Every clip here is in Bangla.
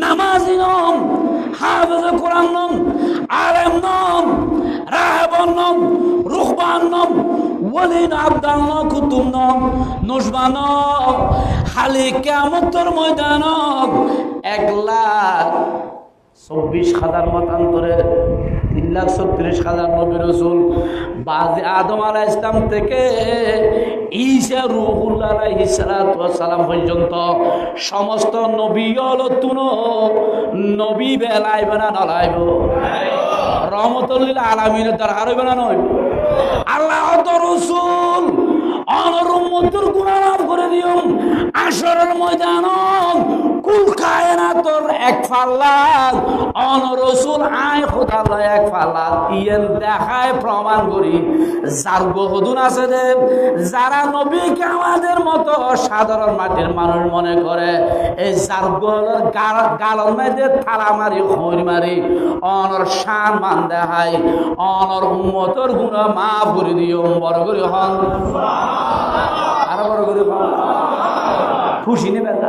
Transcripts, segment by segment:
নামাজি নম, হাফেজ কোরআন নম, আলেম নম, রাহেবন নম, রুহবান নম ওয়ালিন আবদাল ন কুতুব নম, নুসবান হালি কেমতর ময়দান এক লাখ চব্বিশ হাজার মতান্তরে তিন লাখ ছত্রিশ হাজার নবী রসুল বাজে আদম আলাহ ইসলাম থেকে ঈশা রুহুল্লাহ সালাম পর্যন্ত সমস্ত নবী অলতুন নবী বেলাইব না নলাইব রহমতুল্লিল আলমিনের দ্বারা হারইব না নয়। আল্লাহ রসুল অনরুম্মতুর গুণালাভ করে দিও আসরের ময়দান এক ফাল্লাদ অনরসুল আয় খোদাল্লা এক ফাল্লাদ ইয়েন দেখায় প্রমাণ করি, যার বহুদূর আছে যে, যারা নবীকে আমাদের মতো সাধারণ মাটির মানুষ মনে করে, এই যার গলের মেয়েদের থালা মারি খৈর মারি, অনর শান মান দেখায়, অনর উম্মতর গুণ মা ভরি দিও বড় করে হন। বড় খুশি নেবে তা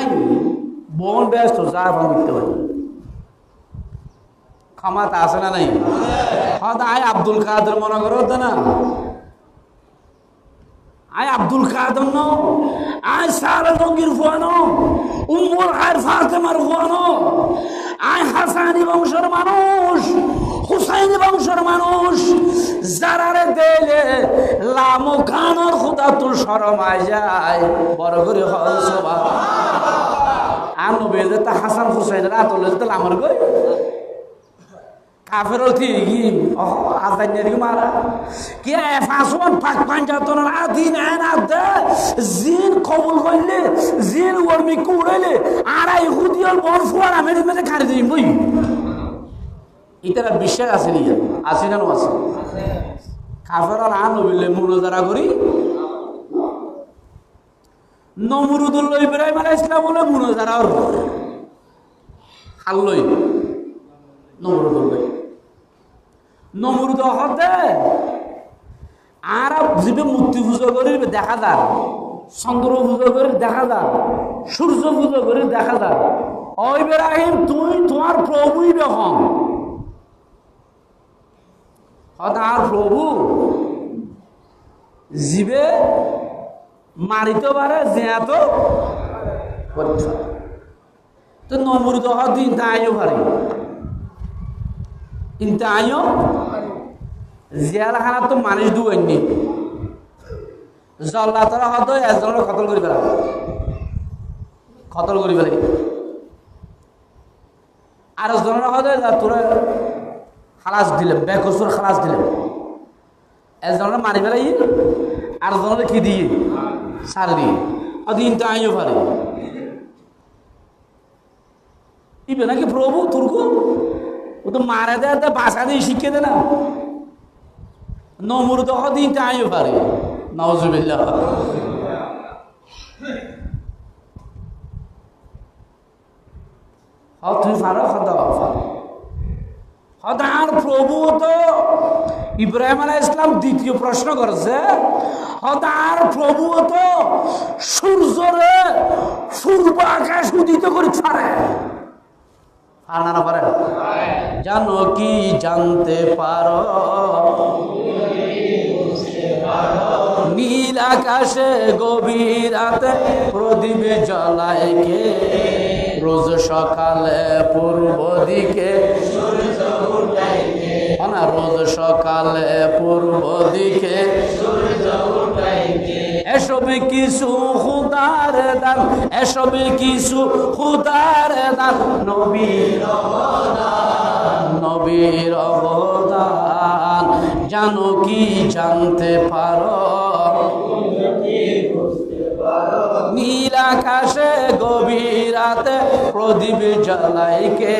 নাই বোন ব্যস্ত, যা ভালো করতে পারি। ক্ষমাতা আছে না নাই? আয় আব্দুল কাদের মনে করো তো না। আয় আব্দুল কাদের ন। আয় সারা রঙ্গির ফুয়ানো। ফাতেমার ফুয়ানো। আয় হাসানি বংশের মানুষ, হুসাইনি বংশের মানুষ। দেলে লামো খুদা যায়। বড় করে হল সবা নবী যে তা হাসান হুসাইনের আতলে তো লামর গই কাফের কি মারা। কি পাঞ্জাতনের আদিন জিন কবুল করলে, জিন ওরমি কুড়াইলে, আড়াই হুদিয়াল ফুয়ার আমি মেরে খাড়ি দিই বই ইতারা বিশ্বাস আছে নি? আছে না আছে? কাফের আর আন মুনজারা করি। নমরুদুল্লাহ ইব্রাহিম আলাইহিস সালাম বলে মুনজারা আর হাল্লই নমরুদুল্লাহ। নমরুদ হতে আর জীবে মূর্তি পুজো করে দেখা যায় চন্দ্র পুজো করে দেখা যায় সূর্য পুজো করে দেখা যায় ও ইব্রাহিম, তুই তোমার প্রভুই রকম আর প্রভু জীবে মারিতে পারে যেত তো নমরুদ হত ইন্তা আইও পারে। ইন্তা আইও জিয়ারখানা তো মানুষ দুয়াইনি জল্লা তারা হয়তো একজনের খতল করি পেলাম খতল করি পেলাই আর একজনের হয়তো তোরা খালাস দিলেন, বেকসুর খালাস দিলেন। একজনের মারি পেলাই আর একজনের কি দিয়ে? তো আইও পারে ইবে নাকি প্রভু, তুর্কু? ও তো মারা দেয় বাসা দিয়ে শিখিয়ে দে না। নমুর তো দিন তো আইও পারে নওজুবিল্লাহ হ্যাঁ তুমি পারো হদ হদার প্রভু তো ইব্রাহিম আলাহ ইসলাম দ্বিতীয় প্রশ্ন করেছে প্রভু তো সূর্যরে পূর্ব আকাশ উদিত করে ছাড়ে। না পারে জানো কি জানতে পারো? নীল আকাশে গভীর রাতে প্রদীপে জ্বলায় কে? রোজ সকালে পূর্ব দিকে না রোজ সকালে পূর্ব দিকে। এসব কিছু খুদার দান, এসব কিছু খুদার দান। নবীর নবীর অবদান। জানো কি জানতে পারো? নীল আকাশে গভীর রাতে প্রদীপ জ্বালাইকে